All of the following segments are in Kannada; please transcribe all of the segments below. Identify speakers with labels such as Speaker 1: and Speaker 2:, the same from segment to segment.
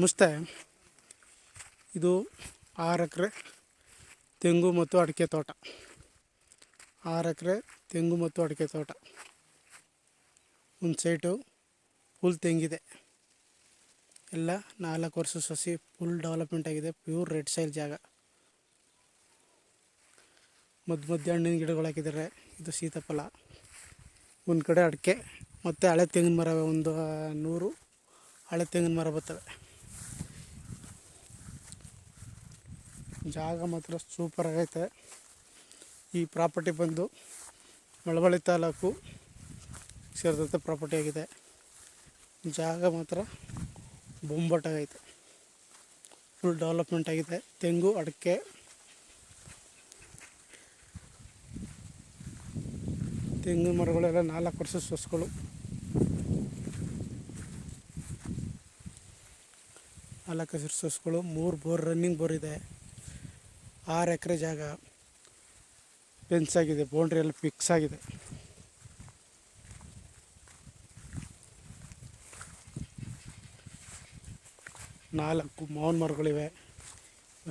Speaker 1: ನಮಸ್ತೆ ಇದು ಆರು ಎಕರೆ ತೆಂಗು ಮತ್ತು ಅಡಿಕೆ ತೋಟ. ಆರು ಎಕರೆ ತೆಂಗು ಮತ್ತು ಅಡಿಕೆ ತೋಟ. ಒಂದು ಸೈಟು ಫುಲ್ ತೆಂಗಿದೆ. ಎಲ್ಲ ನಾಲ್ಕು ವರ್ಷ ಸಸಿ ಫುಲ್ ಡೆವಲಪ್ಮೆಂಟ್ ಆಗಿದೆ, ಪ್ಯೂರ್ ರೆಡ್ ಸೈಲ್ ಜಾಗ. ಮಧ್ಯ ಮಧ್ಯ ಹಣ್ಣಿನ ಗಿಡಗಳು ಹಾಕಿದ್ದಾರೆ, ಇದು ಸೀತಾಫಲ. ಒಂದು ಕಡೆ ಅಡಿಕೆ, ಮತ್ತು ಹಳೆ ತೆಂಗಿನ ಮರ ಒಂದು ನೂರು, ಹಳೆ ತೆಂಗಿನ ಮರ ಬರ್ತವೆ. ಜಾಗ ಮಾತ್ರ ಸೂಪರ್ ಆಗೈತೆ. ಈ ಪ್ರಾಪರ್ಟಿ ಬಂದು ಮಳವಳ್ಳಿ ತಾಲೂಕು ಸೇರಿದಂಥ ಪ್ರಾಪರ್ಟಿ ಆಗಿದೆ. ಜಾಗ ಮಾತ್ರ ಬೊಂಬಾಟಾಗೈತೆ. ಫುಲ್ ಡೆವಲಪ್ಮೆಂಟ್ ಆಗಿದೆ. ತೆಂಗು, ಅಡಿಕೆ. ತೆಂಗಿನ ಮರಗಳೆಲ್ಲ ನಾಲ್ಕು ವರ್ಷ ಸೊಸ್ಗಳು. ನಾಲ್ಕು ಹಸಿರು ಸೊಸ್ಗಳು, ಮೂರು ಬೋರ್ ರನ್ನಿಂಗ್ ಬೋರ್ ಇದೆ. ಆರು ಎಕರೆ ಜಾಗ ಫೆನ್ಸ್ ಆಗಿದೆ ಬೌಂಡ್ರಿ ಎಲ್ಲ ಫಿಕ್ಸ್ ಆಗಿದೆ. ನಾಲ್ಕು ಮಾವಿನ ಮರಗಳಿವೆ,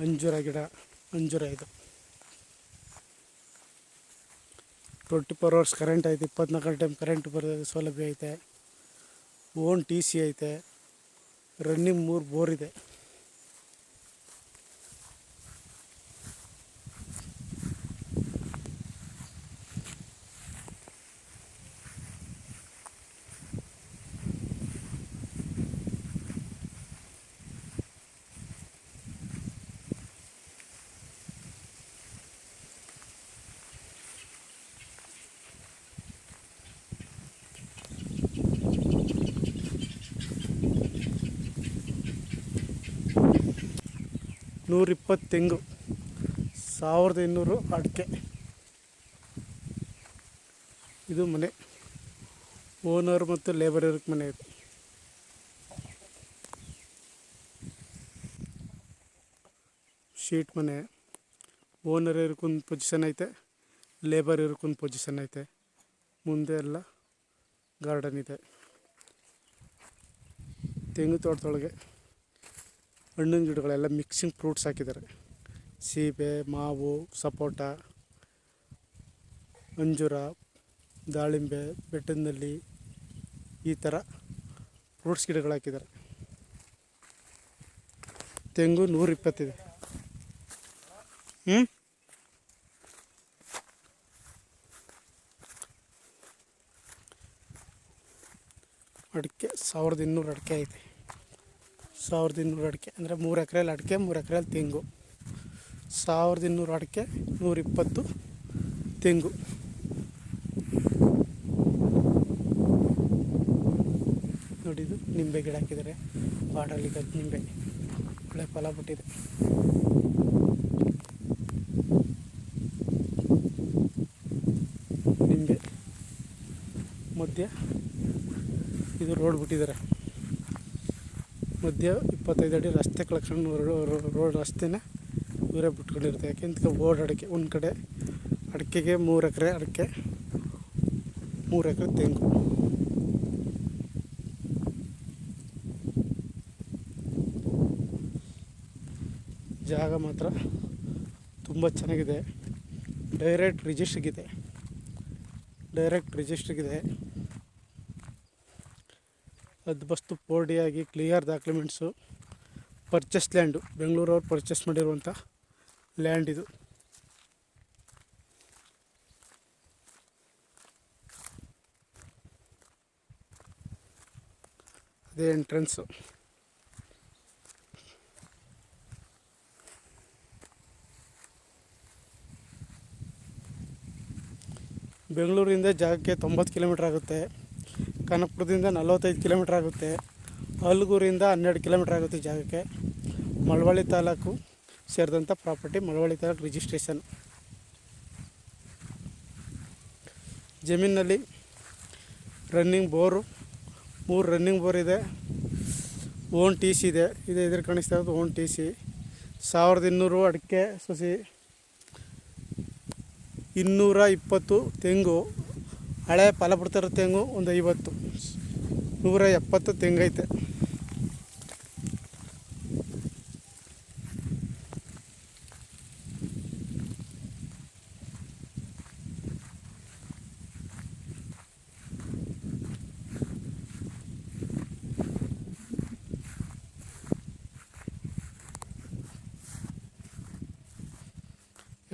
Speaker 1: ಅಂಜೂರ ಗಿಡ, ಅಂಜೂರ ಇದು. ಟ್ವೆಂಟಿ ಫೋರ್ ಅವರ್ಸ್ ಕರೆಂಟ್ ಐತೆ ಇಪ್ಪತ್ನಾಲ್ಕು ಟೈಮ್ ಕರೆಂಟ್ ಬರೋದು ಸೌಲಭ್ಯ ಐತೆ. ಓನ್ ಟಿ ಸಿ ಐತೆ. ರನ್ನಿಂಗ್ ಮೂರು ಬೋರ್ ಇದೆ. ನೂರಿಪ್ಪತ್ತು ತೆಂಗು ಸಾವಿರದ ಇನ್ನೂರು ಅಡಿಕೆ. ಇದು ಮನೆ. ಓನರ್ ಮತ್ತು ಲೇಬರ್ ಇರೋಕ್ಕೆ ಮನೆ ಇದು. ಶೀಟ್ ಮನೆ. ಓನರ್ ಇರೋಕ್ಕೊಂದು ಪೊಸಿಷನ್ ಐತೆ ಲೇಬರ್ ಇರೋಕ್ಕೊಂದು ಪೊಸಿಷನ್ ಐತೆ. ಮುಂದೆ ಎಲ್ಲ ಗಾರ್ಡನ್ ಇದೆ. ತೆಂಗು ತೋಟದೊಳಗೆ. ಹಣ್ಣಿನ ಗಿಡಗಳೆಲ್ಲ ಮಿಕ್ಸಿಂಗ್ ಫ್ರೂಟ್ಸ್ ಹಾಕಿದ್ದಾರೆ. ಸೀಬೆ, ಮಾವು, ಸಪೋಟ, ಅಂಜೂರ, ದಾಳಿಂಬೆ ಬೆಟ್ಟದಲ್ಲಿ ಈ ಥರ ಫ್ರೂಟ್ಸ್ ಗಿಡಗಳು ಹಾಕಿದ್ದಾರೆ. ತೆಂಗು ನೂರ ಇಪ್ಪತ್ತಿದೆ ಹ್ಞೂ ಅಡಿಕೆ ಸಾವಿರದ ಇನ್ನೂರು ಅಡಿಕೆ ಐತೆ. ಸಾವಿರದ ಇನ್ನೂರು ಅಡಿಕೆ, ಅಂದರೆ ಮೂರು ಎಕರೆಯಲ್ಲಿ ಅಡಿಕೆ, ಮೂರು ಎಕರೆಯಲ್ಲಿ ತೆಂಗು. ಸಾವಿರದ ಇನ್ನೂರು ಅಡಿಕೆ ನೂರಿಪ್ಪತ್ತು ತೆಂಗು. ನೋಡಿದ್ದು ನಿಂಬೆ ಗಿಡ ಹಾಕಿದ್ದಾರೆ. ಬಾಡಲ್ಲಿ ನಿಂಬೆ, ಒಳ್ಳೆ ಫಲ ಬಿಟ್ಟಿದೆ. ನಿಂಬೆ ಮಧ್ಯ ಇದು ರೋಡ್ ಬಿಟ್ಟಿದ್ದಾರೆ. ಮಧ್ಯ ಇಪ್ಪತ್ತೈದು ಅಡಿ ರಸ್ತೆ ಕಳ್ಕೊಂಡು ರೋಡ್ ರಸ್ತೆನೇ ಇವರೇ ಬಿಟ್ಕೊಂಡಿರುತ್ತೆ. ಯಾಕೆಂತ ಓಡ್ ಅಡಿಕೆ, ಒಂದು ಕಡೆ ಅಡಿಕೆಗೆ ಮೂರು ಎಕರೆ ಅಡಿಕೆ, ಮೂರು ಎಕರೆ ತೆಂಗು. ಜಾಗ ಮಾತ್ರ ತುಂಬ ಚೆನ್ನಾಗಿದೆ. ಡೈರೆಕ್ಟ್ ರಿಜಿಸ್ಟ್ರಿಗಿದೆ. ಡೈರೆಕ್ಟ್ ರಿಜಿಸ್ಟ್ರಿಗಿದೆ. ಅದು ಬಸ್ತು ಪೋರ್ಡಿಯಾಗಿ ಕ್ಲಿಯರ್ ಡಾಕ್ಯುಮೆಂಟ್ಸು ಪರ್ಚೇಸ್ ಲ್ಯಾಂಡು ಬೆಂಗಳೂರವ್ರು ಪರ್ಚೇಸ್ ಮಾಡಿರುವಂಥ ಲ್ಯಾಂಡ್ ಇದು. ಅದೇ ಎಂಟ್ರೆನ್ಸು ಬೆಂಗಳೂರಿಂದ ಜಾಗಕ್ಕೆ ತೊಂಬತ್ತು ಕಿಲೋಮೀಟ್ರ್ ಆಗುತ್ತೆ. ಕನಕಪುರದಿಂದ ನಲವತ್ತೈದು ಕಿಲೋಮೀಟ್ರ್ ಆಗುತ್ತೆ. ಹಲ್ಗೂರಿಂದ ಹನ್ನೆರಡು ಕಿಲೋಮೀಟ್ರ್ ಆಗುತ್ತೆ ಜಾಗಕ್ಕೆ. ಮಳವಳ್ಳಿ ತಾಲೂಕು ಸೇರಿದಂಥ ಪ್ರಾಪರ್ಟಿ ಮಳವಳ್ಳಿ ತಾಲೂಕು ರಿಜಿಸ್ಟ್ರೇಷನ್ ಜಮೀನಲ್ಲಿ ರನ್ನಿಂಗ್ ಬೋರು ಮೂರು ರನ್ನಿಂಗ್ ಬೋರ್ ಇದೆ. ಓನ್ ಟಿ ಸಿ ಇದೆ. ಇದೆ ಇದ್ರ ಕಾಣಿಸ್ತಾ ಇರೋದು ಓನ್ ಟಿ ಸಿ ಸಾವಿರದ ಇನ್ನೂರು ಅಡಿಕೆ ಸಸಿ. ಇನ್ನೂರ ಇಪ್ಪತ್ತು ತೆಂಗು. ಹಳೆ ಫಲ ಬಿಡ್ತಿರೋ ತೆಂಗು ಒಂದು ಐವತ್ತು. ನೂರ ಎಪ್ಪತ್ತು ತೆಂಗೈತೆ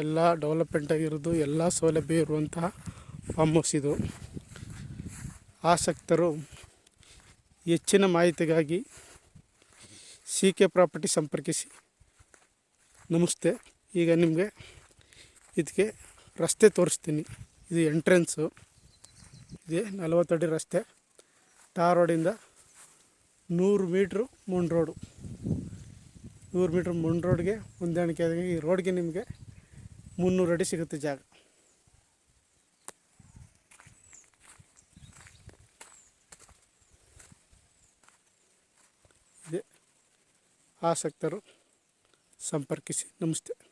Speaker 1: ಎಲ್ಲ ಡೆವಲಪ್ಮೆಂಟ್ ಆಗಿರೋದು, ಎಲ್ಲ ಸೌಲಭ್ಯ ಇರುವಂತಹ ಫಾರ್ಮ್ ಇದು. ಆಸಕ್ತರು ಹೆಚ್ಚಿನ ಮಾಹಿತಿಗಾಗಿ ಸಿ ಕೆ ಪ್ರಾಪರ್ಟಿ ಸಂಪರ್ಕಿಸಿ. ನಮಸ್ತೆ. ಈಗ ನಿಮಗೆ ಇದಕ್ಕೆ ರಸ್ತೆ ತೋರಿಸ್ತೀನಿ. ಇದು ಎಂಟ್ರೆನ್ಸು ಇದೆ ನಲವತ್ತಡಿ ರಸ್ತೆ. ಟಾರ್ ರೋಡಿಂದ ನೂರು ಮೀಟ್ರು ಮುಂಡ್ ರೋಡು ನೂರು ಮೀಟ್ರ್ ಮುಂಡ್ ರೋಡ್ಗೆ ಹೊಂದಾಣಿಕೆ ಆದಾಗ ಈ ರೋಡ್ಗೆ ನಿಮಗೆ ಮುನ್ನೂರು ಅಡಿ ಸಿಗುತ್ತೆ ಜಾಗ. ಆಸಕ್ತರು ಸಂಪರ್ಕಿಸಿ. ನಮಸ್ತೆ.